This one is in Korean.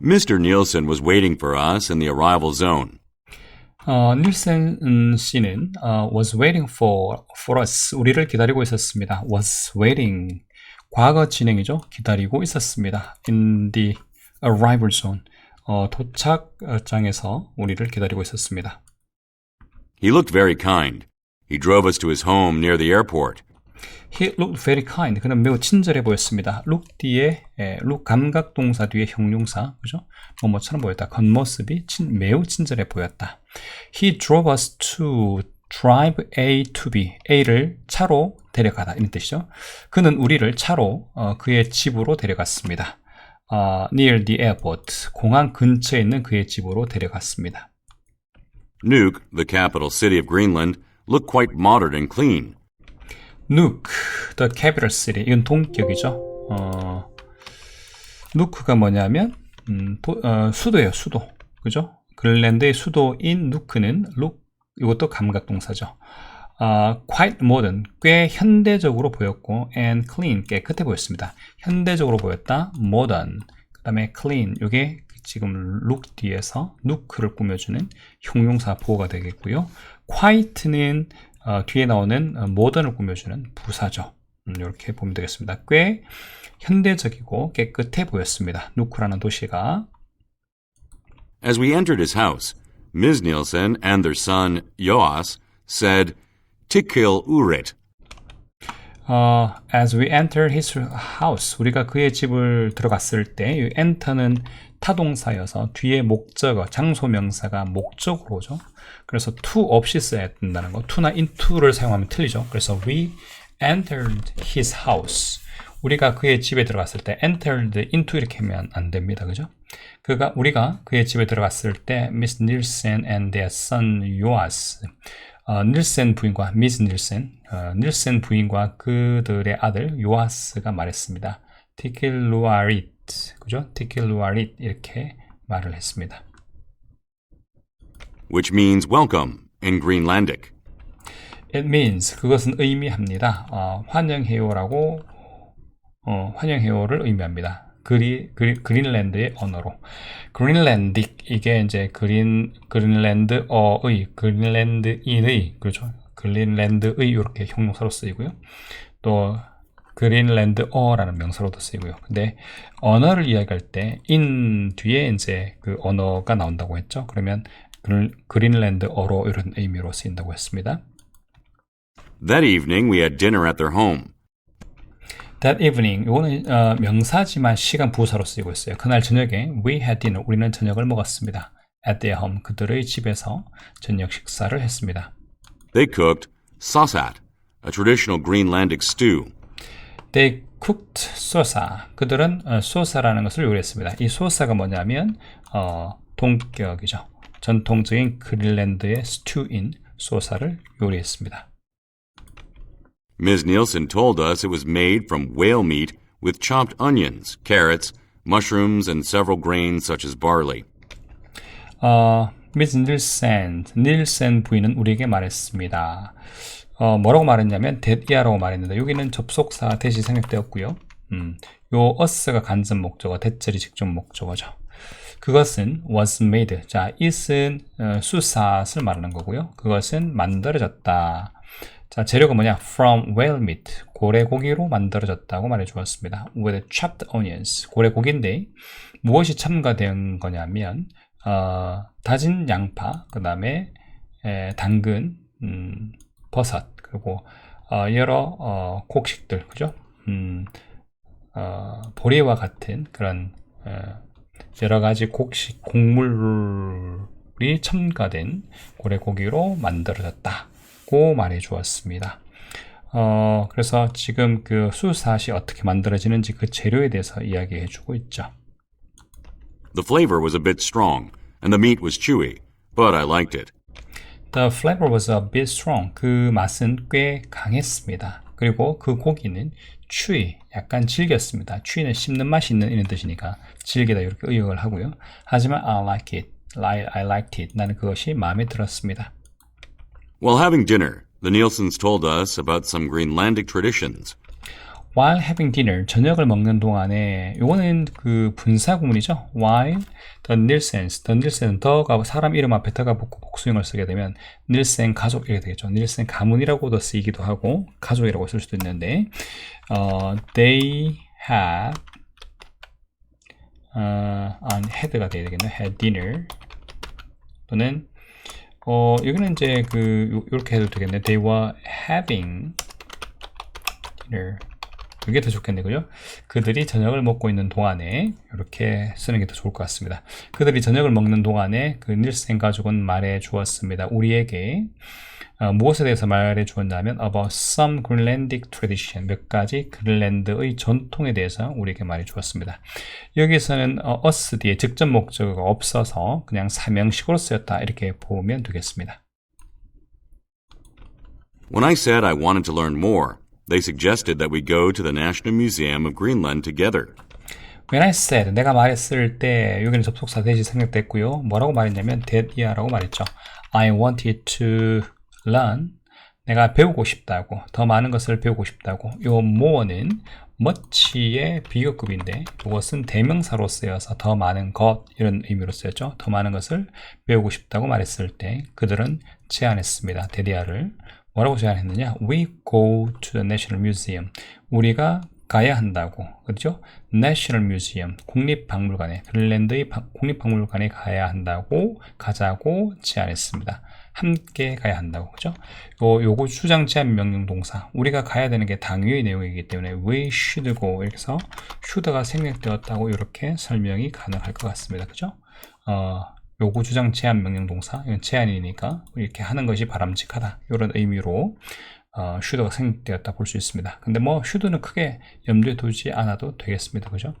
Mr. Nielsen was waiting for us in the arrival zone. 어, 닐센 씨는 어, was waiting for for us 우리를 기다리고 있었습니다. was waiting 과거 진행이죠. 기다리고 있었습니다. in the arrival zone 어, 도착장에서 우리를 기다리고 있었습니다. He looked very kind. He drove us to his home near the airport. He looked very kind. 그는 매우 친절해 보였습니다. look 뒤에 예, look 감각 동사 뒤에 형용사 그죠? 뭐뭐처럼 보였다. 겉모습이 친, 매우 친절해 보였다. He drove us to drive A to B. A를 차로 데려가다 이런 뜻이죠. 그는 우리를 차로 어, 그의 집으로 데려갔습니다. 어, near the airport. 공항 근처에 있는 그의 집으로 데려갔습니다. Nuuk, the capital city of Greenland, looked quite modern and clean. Nuuk, the capital city. 이건 동격이죠. 어, 누크가 뭐냐면 음, 도, 어, 수도예요, 수도. 그죠? 그린랜드의 수도인 누크는 룩 이것도 감각 동사죠. 어, quite modern, 꽤 현대적으로 보였고 and clean, 깨끗해 보였습니다. 현대적으로 보였다, modern, 그 다음에 clean, 이게 지금 look 뒤에서 누크를 꾸며주는 형용사 보호가 되겠고요. quite는 어, 뒤에 나오는 어, modern을 꾸며주는 부사죠. 음, 이렇게 보면 되겠습니다. 꽤 현대적이고 깨끗해 보였습니다. 누크라는 도시가 As we entered his house, Ms. Nielsen and their son, Joas, said, Tikil urit. 어, as we entered his house, 우리가 그의 집을 들어갔을 때, 이 enter는 타동사여서 뒤에 목적어, 장소 명사가 목적으로죠. 그래서 to 없이 써야 된다는 거. to나 into를 사용하면 틀리죠. 그래서 we entered his house. 우리가 그의 집에 들어갔을 때 entered into 이렇게 하면 안 됩니다. 그죠? 그가 우리가 그의 집에 들어갔을 때 Miss Nielsen and their son Joas 어, 닐센 부인과 미스 닐센, 어, 닐센 부인과 그들의 아들 요아스가 말했습니다. 티킬루아릿, 그죠? 티킬루아릿 이렇게 말을 했습니다. which means welcome in Greenlandic. It means 그것은 의미합니다. 어, 환영해요라고 어, 환영해요를 의미합니다. 그리, 그리, 그린랜드의 언어로. 그린랜딕, 이게 이제 그린, 그린랜드어의, 그린랜드인의, 그렇죠. 그린랜드의 이렇게 형용사로 쓰이고요. 또, 그린랜드어라는 명사로도 쓰이고요. 근데 언어를 이야기할 때, in 뒤에 이제 그 언어가 나온다고 했죠. 그러면 그린랜드어로 이런 의미로 쓰인다고 했습니다. That evening, we had dinner at their home. That evening, 이거는 어, 명사지만 시간 부사로 쓰이고 있어요. 그날 저녁에 we had dinner, 우리는 저녁을 먹었습니다. At their home, 그들의 집에서 저녁 식사를 했습니다. They cooked sasat, a traditional Greenlandic stew. They cooked sosa. 그들은 어, 소사라는 것을 요리했습니다. 이 소사가 뭐냐면 어, 동격이죠. 전통적인 그린랜드의 스튜인 소사를 요리했습니다. Ms. Nielsen told us it was made from whale meat with chopped onions, carrots, mushrooms, and several grains such as barley. 어, 미스 닐센, 닐센 부인은 우리에게 말했습니다. 어, 뭐라고 말했냐면 데디아라고 말했는데 여기는 접속사 대시 생략되었고요. 음, 요 us가 간접 목적어, 대절이 직접 목적어죠. 그것은 was made. 자, it은 어, 수사를 말하는 거고요. 그것은 만들어졌다. 자, 재료가 뭐냐? From whale meat. 고래 고기로 만들어졌다고 말해 주었습니다. With chopped onions. 고래 고기인데 무엇이 첨가된 거냐면 어, 다진 양파, 그 다음에 당근, 음, 버섯, 그리고 어, 여러 어, 곡식들, 그죠? 음, 어, 보리와 같은 그런 어, 여러 가지 곡식, 곡물이 첨가된 고래 고기로 만들어졌다 고 말해 주었습니다. 어, 그래서 지금 그 수사시 어떻게 만들어지는지 그 재료에 대해서 이야기해 주고 있죠. The flavor was a bit strong, and the meat was chewy, but I liked it. The flavor was a bit strong. 그 맛은 꽤 강했습니다. 그리고 그 고기는 chewy, 약간 질겼습니다. chewy는 씹는 맛이 있는 이런 뜻이니까 질기다 이렇게 의역을 하고요. 하지만 I like it, I, I liked it. 나는 그것이 마음에 들었습니다. While having dinner, the Nielsens told us about some Greenlandic traditions. while having dinner 저녁을 먹는 동안에 요거는 그 분사 구문이죠. while the Nilsens the Nilsen 더가 사람 이름 앞에 더가 복수형을 쓰게 되면 닐센 가족 이렇게 되겠죠. 닐센 가문이라고도 쓰이기도 하고 가족이라고 쓸 수도 있는데 어, they had 어, 안 had가 돼야 되겠네. had dinner 또는 어, 여기는 이제 그 요- 요렇게 해도 되겠네. They were having dinner. 그게 더 좋겠네, 그죠? 그들이 저녁을 먹고 있는 동안에 이렇게 쓰는 게 더 좋을 것 같습니다. 그들이 저녁을 먹는 동안에 그 닐센 가족은 말해 주었습니다. 우리에게 어, 무엇에 대해서 말해 주었냐면 about some Greenlandic tradition 몇 가지 그린랜드의 전통에 대해서 우리에게 말해 주었습니다. 여기서는 어, us 뒤에 직접 목적어가 없어서 그냥 사명식으로 쓰였다 이렇게 보면 되겠습니다. When I said I wanted to learn more, they suggested that we go to the National Museum of Greenland together. When I said 내가 말했을 때 여기는 접속사 대시 생략됐고요. 뭐라고 말했냐면 that이야라고 말했죠. I wanted to learn 내가 배우고 싶다고 더 많은 것을 배우고 싶다고 요 more는 much의 비교급인데 이것은 대명사로 쓰여서 더 많은 것 이런 의미로 쓰였죠. 더 많은 것을 배우고 싶다고 말했을 때 그들은 제안했습니다. 데리아를 뭐라고 제안했느냐? We go to the National Museum. 우리가 가야 한다고. 그렇죠? National Museum. 국립박물관에, 그린랜드의 박- 국립박물관에 가야 한다고, 가자고 제안했습니다. 함께 가야 한다고. 그죠? 요, 요거 주장 제한 명령 동사. 우리가 가야 되는 게 당위의 내용이기 때문에 we should go. 이렇게 해서 should가 생략되었다고 이렇게 설명이 가능할 것 같습니다. 그죠? 어, 요구 주장 제한 명령 동사. 이건 제한이니까 이렇게 하는 것이 바람직하다. 이런 의미로 어, should가 생략되었다 볼 수 있습니다. 근데 뭐 should는 크게 염두에 두지 않아도 되겠습니다. 그죠?